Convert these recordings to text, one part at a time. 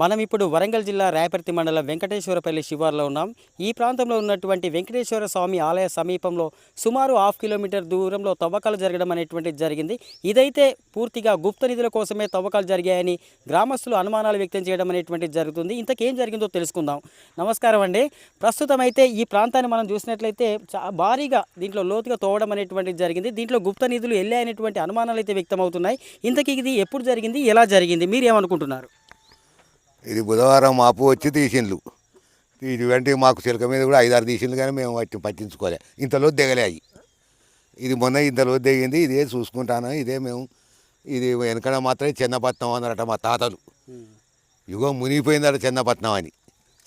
మనం ఇప్పుడు వరంగల్ జిల్లా రాయపర్తి మండలం వెంకటేశ్వరపల్లి శివార్లో ఉన్నాం. ఈ ప్రాంతంలో ఉన్నటువంటి వెంకటేశ్వర స్వామి ఆలయ సమీపంలో సుమారు హాఫ్ కిలోమీటర్ దూరంలో తవ్వకాలు జరగడం అనేటువంటిది జరిగింది. ఇదైతే పూర్తిగా గుప్త నిధుల కోసమే తవ్వకాలు జరిగాయని గ్రామస్తులు అనుమానాలు వ్యక్తం చేయడం అనేటువంటిది జరుగుతుంది. ఇంతకేం జరిగిందో తెలుసుకుందాం. నమస్కారం అండి. ప్రస్తుతం అయితే ఈ ప్రాంతాన్ని మనం చూసినట్లయితే చా భారీగా దీంట్లో లోతుగా తోవడం అనేటువంటిది జరిగింది. దీంట్లో గుప్త నిధులు వెళ్ళాయనేటువంటి అనుమానాలు అయితే వ్యక్తమవుతున్నాయి. ఇంతకీ ఇది ఎప్పుడు జరిగింది? ఎలా జరిగింది? మీరు ఏమనుకుంటున్నారు? ఇది బుధవారం మాపు వచ్చి తీసిండ్లు. ఇది వెంటనే మాకు చిలక మీద కూడా ఐదారు తీసిండ్లు కానీ మేము వాటిని పట్టించుకోలే. ఇంతలో దిగలే అవి. ఇది మొన్న ఇంతలో దిగింది ఇదే చూసుకుంటాను ఇదే మేము ఇది వెనకడ మాత్రమే చిన్నపట్నం అన్నారట మా తాతలు. యుగం మునిగిపోయిందట చిన్నపట్నం అని.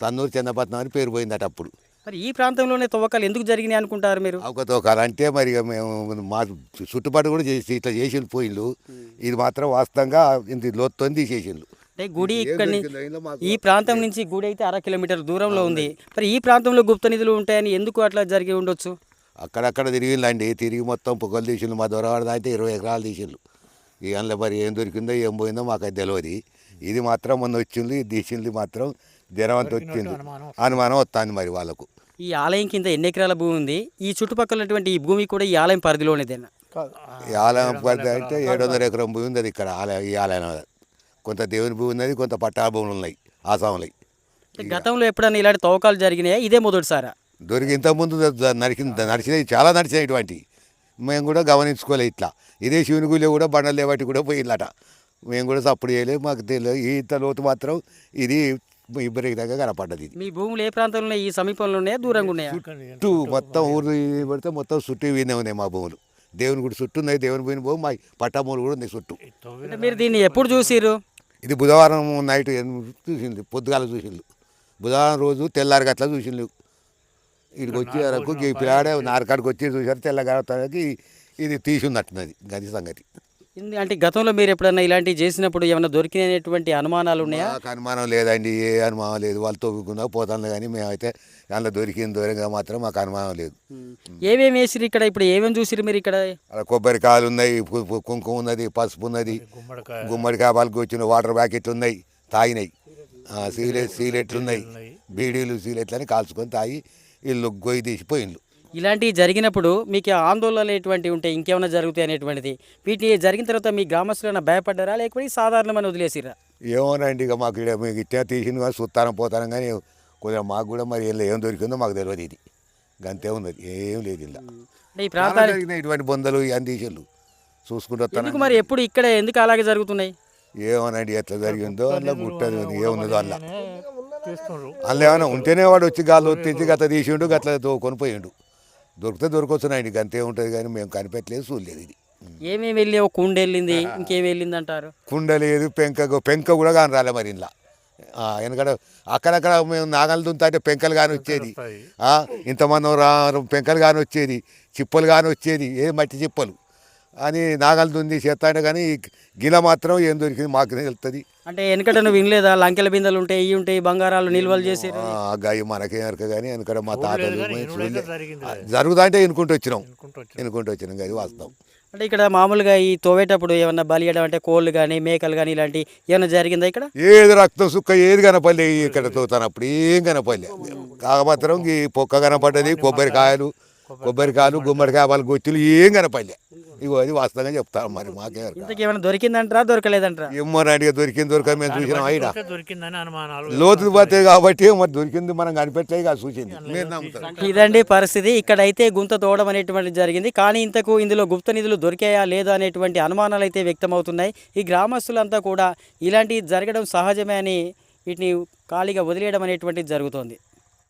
తన్నూరు చిన్నపట్నం అని పేరు పోయిందట అప్పుడు. మరి ఈ ప్రాంతంలోనే తవ్వకాలు ఎందుకు జరిగినాయి అనుకుంటారు మీరు? అవకతవకాలు అంటే మరి మేము మా చుట్టుపక్కల కూడా చేసి ఇట్లా చేసిండు పోయిండ్లు. ఇది మాత్రం వాస్తవంగా ఇంత లోతుతో తీసేసిండ్లు అంటే గుడి ఇక్కడ ఈ ప్రాంతం నుంచి గుడి అయితే అర కిలోమీటర్ దూరంలో ఉంది. మరి ఈ ప్రాంతంలో గుప్త నిధులు ఉంటాయని ఎందుకు అట్లా జరిగి ఉండొచ్చు? అక్కడక్కడ తిరిగిందండి తిరిగి మొత్తం పొగలు తీసిండు మా దొరవాడ అయితే ఇరవై ఎకరాలు తీసిండు ఈ అందులో మరి ఏం దొరికిందో ఏం పోయిందో మాకు అది తెలియదు ఇది మాత్రం మొన్న వచ్చింది ఇది తీసింది మాత్రం జనవంత వచ్చింది అనుమానం వస్తుంది. మరి వాళ్ళకు. ఈ ఆలయం కింద ఎన్ని ఎకరాల భూమి ఉంది? ఈ చుట్టుపక్కల ఉన్నటువంటి ఈ భూమి కూడా ఈ ఆలయం పరిధిలోనేదేనా? ఈ ఆలయం పరిధి అయితే ఏడు వందల ఎకరం భూమి ఉంది అది ఇక్కడ ఆలయం ఈ ఆలయం. కొంత దేవుని భూమి ఉన్నది కొంత పట్టా భూములు ఉన్నాయి ఆసాములు గతంలో ఎప్పుడైనా ఇలాంటి తవ్వకాలు జరిగినాయా? ఇదే మొదటిసారా? దొరికి ఇంతకుముందు నడిచింది నడిచినాయి చాలా నడిచినాయి ఇటువంటి. మేము కూడా గమనించుకోలే ఇట్లా. ఇదే శివుని గుళ్ళో కూడా బండలు వాటి కూడా పోయిందట మేము కూడా సప్పుడు చేయలేదు మాకు తెలియదు. ఇంత లోతు మాత్రం ఇది విపరీతంగా కనపడ్డది ఇది. మీ భూములు ఏ ప్రాంతంలో ఈ సమీపంలో ఉన్నాయా? దూరంగా ఉన్నాయా? చుట్టూ మొత్తం ఊరు పడితే మొత్తం చుట్టూ వీనే ఉన్నాయి మా భూములు. దేవుని గుడి చుట్టూ ఉన్నాయి దేవుని పోయిన భూమి మా పట్టమూలు కూడా ఉన్నాయి చుట్టూ. అంటే మీరు దీన్ని ఎప్పుడు చూసిర్రు? ఇది బుధవారం నైట్ చూసింది పొద్దుగాల చూసిండు బుధవారం రోజు తెల్లారి గట్ల చూసిండు ఇక్కడికి వచ్చే వరకు ఈ పిల్లాడే నారకాడికి వచ్చి చూసారు తెల్లగారికి ఇది తీసున్నట్టున్నది గది సంగతి. అంటే గతంలో మీరు ఎప్పుడైనా ఇలాంటివి చేసినప్పుడు ఏమైనా దొరికినటువంటి అనుమానాలు ఉన్నాయా? అనుమానం లేదండి ఏ అనుమానం లేదు. వాళ్ళు తవ్వుకున్నా పోతాను కానీ మేమైతే అందులో దొరికింది దూరంగా మాత్రం మాకు అనుమానం లేదు. ఏమేమి వేసిరు ఇక్కడ? ఇప్పుడు ఏమేమి చూసిరు మీరు ఇక్కడ? అలా కొబ్బరికాయలు ఉన్నాయి కుంకుమ ఉన్నది పసుపు ఉన్నది గుమ్మడికాయ. వాళ్ళకి వచ్చిన వాటర్ ప్యాకెట్లు ఉన్నాయి తాగినాయి. ఆ, సీలెట్ సీలెట్లు ఉన్నాయి. బీడీలు సీలెట్లు అని కాల్చుకొని తాగి వీళ్ళు గొయ్యి తీసిపోయిండ్రు ఇలాంటివి జరిగినప్పుడు మీకు ఆందోళనలు ఎటువంటివి ఉంటాయి ఇంకేమైనా జరుగుతాయి అనేటువంటిది. వీటిని జరిగిన తర్వాత మీ గ్రామస్తులైనా భయపడ్డారా? లేకపోతే సాధారణమైన వదిలేసిరా ఏమోనండి ఇక మాకు మీకు ఇట్లా తీసిన కానీ చూస్తానం పోతాను కానీ కొంచెం మాకు కూడా మరి ఏం దొరికిందో మాకు తెలియదు ఇది. గంతే ఉన్నది ఏం లేదు ఇలా ఈ ప్రాంతానికి ఇటువంటి బొందలు ఇవన్నీ తీసేళ్ళు చూసుకుంటూ మరి ఎప్పుడు ఇక్కడ ఎందుకు అలాగే జరుగుతున్నాయి? ఏమోనండి ఎట్లా జరిగిందో అందులో గుట్టది ఏమున్నదో అలా అందులో ఏమైనా ఉంటేనే వాడు వచ్చి గాల్లో తెచ్చి గత తీసిండు గట్ల కొనిపోయిండు. దొరికితే దొరకొచ్చునండి గంతే ఉంటుంది కానీ మేము కనిపెట్టలేదు చూడలేదు ఇది. ఏమేమి వెళ్ళి ఒక కుండ వెళ్ళింది ఇంకేం వెళ్ళింది అంటారు? కుండ లేదు పెంక పెంక కూడా కానీ రాలే మరి ఇంట్లో. ఎందుకంటే అక్కడక్కడ మేము నాగలు దుంతా పెంకలు కానీ వచ్చేది. ఆ, ఇంతమంది పెంకలు కానీ వచ్చేది చిప్పలు కానీ వచ్చేది ఏ మట్టి చిప్పలు. అని నాగలు దుంది చేస్తాంటే కానీ గిల మాత్రం ఏం దొరికింది మాకు తెలుస్తుంది అంటే వెనకట నువ్వు వినలేదా? లంకెల బిందెలు ఉంటాయి ఇవి ఉంటాయి బంగారాలు నిల్వలు చేసి గాయ మనకేం ఎరక కానీ వెనకడ మా తాతలు చూడలే. జరుగుతా అంటే ఎనుకుంటూ వచ్చినాం. ఎనుకుంటూ వచ్చినాం. అది వాస్తవం. అంటే ఇక్కడ మామూలుగా ఈ తోవేటప్పుడు ఏమన్నా బలియడం అంటే కోళ్ళు కానీ మేకలు కానీ ఇలాంటి ఏమైనా జరిగిందా ఇక్కడ? ఏది రక్తం సుక్క ఏది కనపడలే ఇక్కడ తోతానప్పుడు ఏం కనపడలే. కాకమాత్రం ఈ పొక్క కనపడ్డది కొబ్బరికాయలు కొబ్బరికాయలు గుమ్మడికాయ వాళ్ళ గొత్తులు ఏం కనపడలే. ఇగో అది వాస్తవంగా చెప్తాను మరి మాకేం ఏమైనా దొరికిందంటారా దొరకలేదంటారా? ఏమో నాడిగా దొరికింది దొరక మేము చూసినాం అనుమానాలు లోతు పోతే కాబట్టి మరి దొరికింది మనం కనిపెట్టలే కాదు చూసింది. మీరు నమ్ముతారు. ఇదండి పరిస్థితి. ఇక్కడైతే గుంత తోవడం అనేటువంటి జరిగింది. కానీ ఇంతకు ఇందులో గుప్త నిధులు దొరికాయా లేదా అనేటువంటి అనుమానాలు అయితే వ్యక్తమవుతున్నాయి. ఈ గ్రామస్తులంతా కూడా ఇలాంటివి జరగడం సహజమే అని వీటిని ఖాళీగా వదిలేయడం అనేటువంటిది జరుగుతోంది.